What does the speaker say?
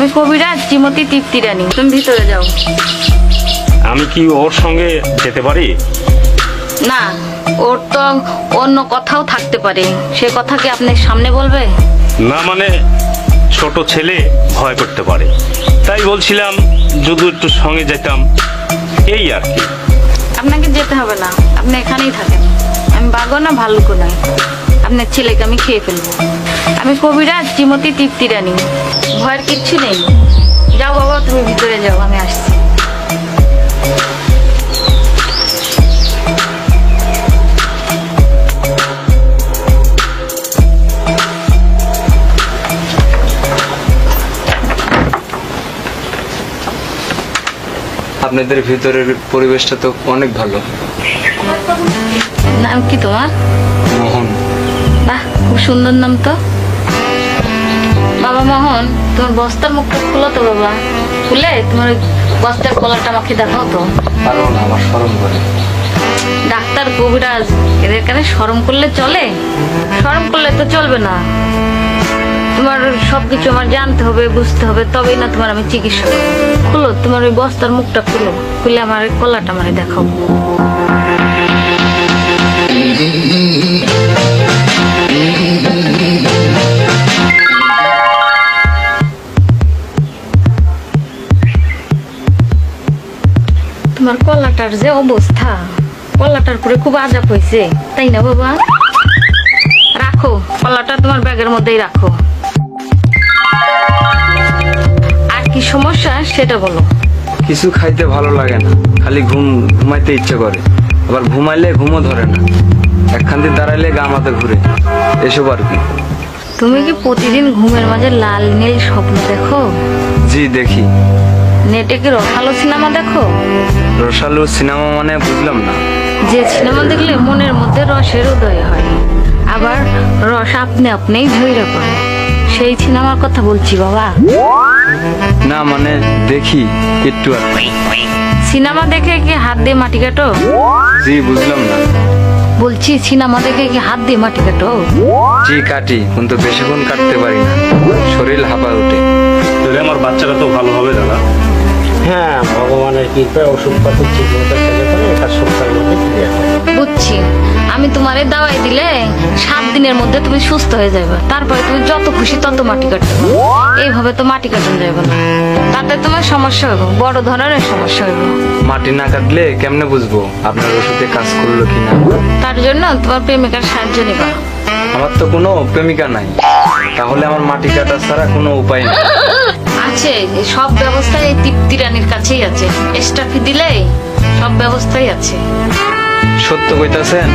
আমি কবিরাজ শ্রীমতী তৃপ্তি রানী। তুমি ভিতরে যাও। আমি কি ওর সঙ্গে যেতে পারি? না ওর তো অন্য কথাও থাকতে পারে। সে কথা কি আপনি সামনে বলবে? না মানে ছোট ছেলে ভয় করতে পারে। তাই বলছিলাম যদি একটু সঙ্গে যেতাম এই আর কি। আপনাকে যেতে হবে না আপনি এখানেই থাকেন। আমি বাঘও না ভাল্লুকও নয় আপনার ছেলেকে আমি খেয়ে ফেলব। আমি কবিরাজ শ্রীমতী তৃপ্তি রানী। ভয়ের কিচ্ছু নেই। যাও বাবা তুমি ভিতরে যাও আমি আসছি। আপনাদের ভিতরের পরিবেশটা তো অনেক ভালো। নাম কি তোমার? মোহন। খুব সুন্দর নাম তো। বাবা মোহন তোমার বস্তার মুখটা খুলো তো বাবা। খুলে তোমার বস্তার কলারটা আমাকে দেখাও তো? পারব না আমার স্মরণ করে। ডাক্তার কবিরাজ এদের কানে শরম করলে চলে? শরম করলে তো চলবে না। তোমার সবকিছু আমার জানতে হবে বুঝতে হবে তবেই না তোমার আমি চিকিৎসা খুলো তোমার ওই বস্তার মুখটা খুলো। খুলে আমার কলাটা মানে দেখাও। তোমার কলাটার যে অবস্থা কলাটার পরে খুব আজাব হয়েছে তাই না বাবা? রাখো কলাটা তোমার ব্যাগের মধ্যেই রাখো। আর কি সমস্যা সেটা বলো। কিছু খাইতে ভালো লাগে না খালি ঘুম ঘুমাইতে ইচ্ছে করে। আবার ঘুমাইলে ঘুমও ধরে না। একখান দিয়ে দাঁড়াইলে গা মাথা ঘুরে। এসব আর কি। তুমি কি প্রতিদিন ঘুমের মাঝে লাল নীল স্বপ্ন দেখো? জি দেখি। নেটে কি রসালো সিনেমা দেখো? রসালু সিনেমা মানে বুঝলাম না। যে সিনেমা দেখলে মনের মধ্যে রসের উদয় হয়। আবার রস আপনি আপনিই ঝইরা পড়ে। সেই সিনেমার কথা বলছি বাবা। না মানে দেখি একটু আর। সিনেমা দেখে কি হাত দিয়ে মাটি কাটো? জি বুঝলাম না। বলছি সিনেমা দেখে কি হাত দিয়ে মাটি কাটো? জি কাটি কিন্তু বেশিক্ষণ কাটতে পারি না। শরীর হাঁপা ওঠে তাহলে আমার বাচ্চাটা তো ভালো হবে দাদা। হ্যাঁ ভগবানের কৃপায় ওষুধপাতি ঠিক মতো খেলে পরে এটা সপ্তাহের মধ্যে বুঝছি। আমি তোমারে দাওয়াই দিলে সাত দিনের মধ্যে তুমি সুস্থ হয়ে যাবে তারপরে তুমি যত খুশি তত মাটি পারো। এইভাবে তো মাটি কাটানো যাবে না। তাতে তোমার সমস্যা হবে বড় ধরনের সমস্যা হবে মাটি না কাটলে কেমনে বুঝব? আপনার ওষুধে কাজ করল কিনা? তার জন্য তোমার প্রেমিকার সাহায্য নেবা। আমার তো কোনো প্রেমিকা নাই। তাহলে আমার মাটি কাটা ছাড়া কোনো উপায় নেই। আছে সব ব্যবস্থাই এই তৃপ্তি রানীর কাছেই আছে। স্টাফি দিলে সব ব্যবস্থাই আছে। সত্য কইতাছেন?